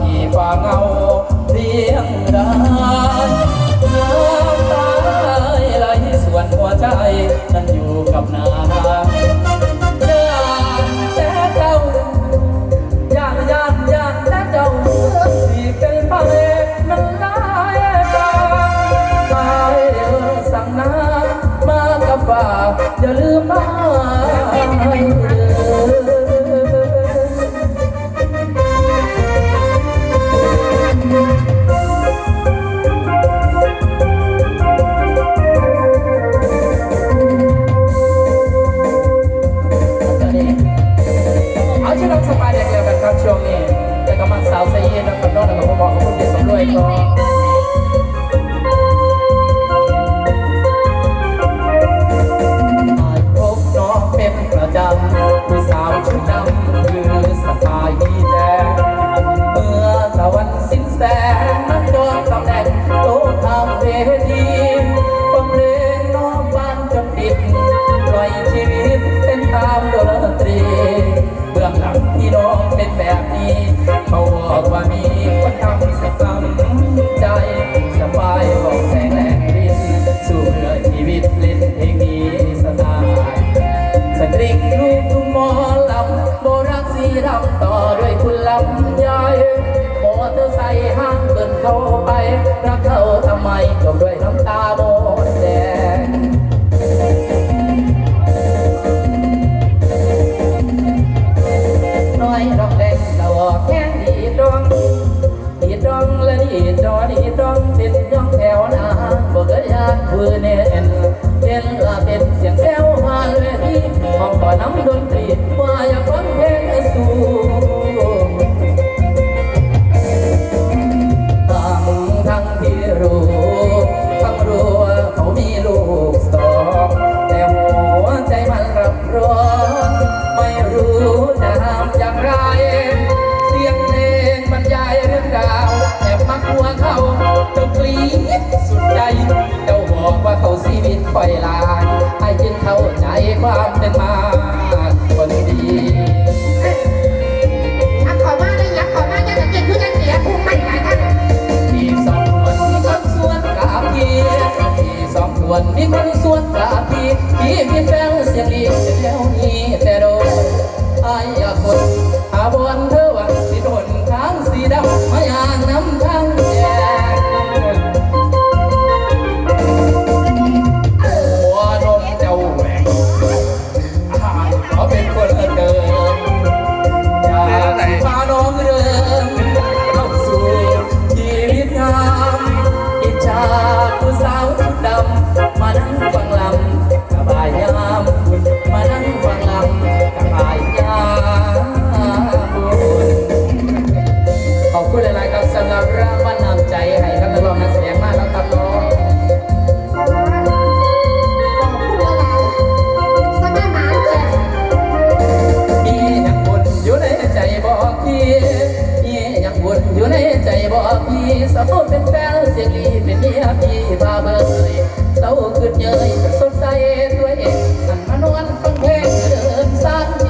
กี่ฝ่าเงาเรียงราย ko. เขาไปรักเขาทำไมจมด้วยน้ำตาโม มันรับร้อนไม่รู้จะทำอย่างไร เสียงเพลงบรรยายเรื่องราวแอบมักหัวเขาตจ้กลีดสุดใจเจ้าบอกว่าเขาชีวิตคอยลายไอ้เจ็บเขาใจความเป็นมา แล้วนี้แต่โดนไอ้คนอาบอนเธอ อยู่ในใจบอกพี่สมมุเป็นแฟนเสียดีเป็นเมียพี่บาเบอร์เศร้าขึ้นเยยสนใจตัวเอันมานวนฟังเพลงเดินสั้น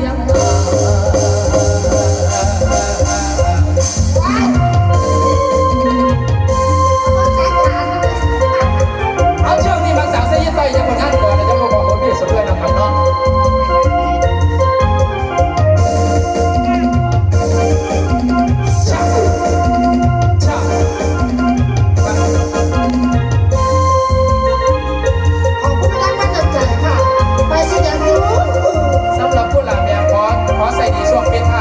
华赛你说 đi.